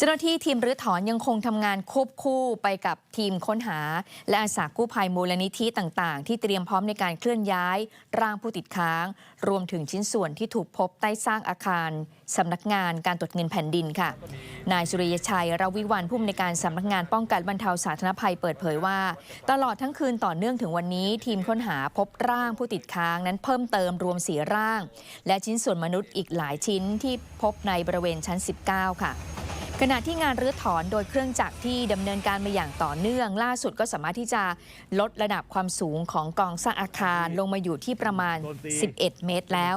เจ้าหน้าที่ทีมรื้อถอนยังคงทำงานควบคู่ไปกับทีมค้นหา และอาสากู้ภัยมูลนิธิต่างๆ ที่เตรียมพร้อมในการเคลื่อนย้าย ร่างผู้ติดค้าง รวมถึงชิ้นส่วนที่ถูกพบใต้สร้างอาคารสำนักงานการตรวจเงินแผ่นดินค่ะ นายสุริยชัยราวิวันผู้อำนวยการสำนักงานป้องกันบรรเทาสาธารณภัยเปิดเผยว่า ตลอดทั้งคืนต่อเนื่องถึงวันนี้ ทีมค้นหาพบร่างผู้ติดค้างนั้นเพิ่มเติมรวมสีร่าง และชิ้นส่วนมนุษย์อีกหลายชิ้นที่พบในบริเวณชั้น 19 ค่ะ ขณะที่งานรื้อถอนโดยเครื่องจักรที่ดำเนินการมาอย่างต่อเนื่อง ล่าสุดก็สามารถที่จะลดระดับความสูงของกองสร้างอาคารลงมาอยู่ที่ประมาณ 11 เมตรแล้ว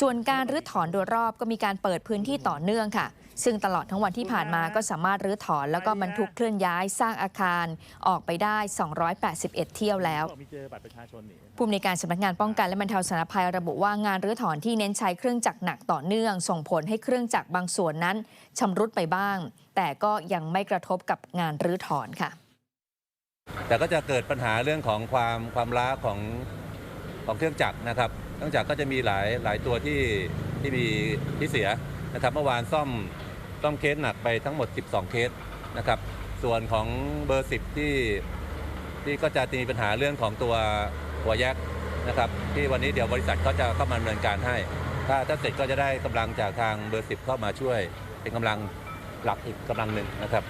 ส่วนการรื้อถอนโดยรอบก็มีการเปิดพื้นที่ต่อเนื่องค่ะ ซึ่งตลอดทั้งวันที่ผ่านมาก็สามารถรื้อถอน แล้วก็บรรทุกเคลื่อนย้ายสร้างอาคารออกไปได้ 281 เที่ยวแล้วมีเจอบัตรประชาชนนี่ผู้อำนวยการสำนักงานป้องกันและบรรเทาสาธารณภัยระบุว่างานรื้อถอนที่เน้นใช้เครื่องจักรหนักต่อเนื่อง ส่งผลให้เครื่องจักรบางส่วนนั้นชำรุดไปบ้างแต่ก็ยังไม่กระทบกับงานรื้อถอนค่ะ แต่ก็จะเกิดปัญหาเรื่องของความความล้าของของเครื่องจักรนะครับเครื่องจักรก็จะมีหลายหลายตัวที่ที่มีที่เสียนะครับเมื่อวานซ่อมซ่อมเคสหนักไปทั้งหมด 12 เคสนะครับส่วนของเบอร์ 10 ที่ที่ก็จะมีปัญหาเรื่องของตัวหัวแยกนะครับที่วันนี้เดี๋ยวบริษัทเขาจะเข้ามาดำเนินการให้ ถ้าถ้าเสร็จก็จะได้กำลังจากทางเบอร์ 10 เข้ามาช่วยเป็นกำลัง หลักอีกกำลังหนึ่งนะครับ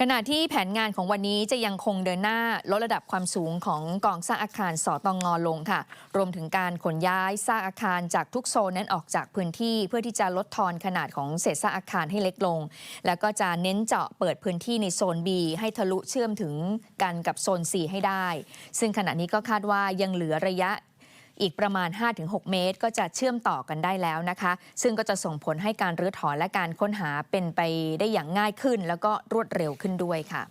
ขณะที่แผนงานของวันนี้จะยังคงเดินหน้าลดระดับความสูงของกองสร้างอาคารสอตองอลงค่ะ รวมถึงการขนย้ายสร้างอาคารจากทุกโซนนั้นออกจากพื้นที่เพื่อที่จะลดทอนขนาดของเศษซากอาคารให้เล็กลง แล้วก็จะเน้นเจาะเปิดพื้นที่ในโซน B ให้ทะลุเชื่อมถึงกันกับโซน C ให้ได้ ซึ่งขณะนี้ก็คาดว่ายังเหลือระยะ อีกประมาณ 5-6 เมตร ก็จะเชื่อมต่อกันได้แล้วนะคะ ซึ่งก็จะส่งผลให้การรื้อถอนและการค้นหาเป็นไปได้อย่างง่ายขึ้น แล้วก็รวดเร็วขึ้นด้วยค่ะ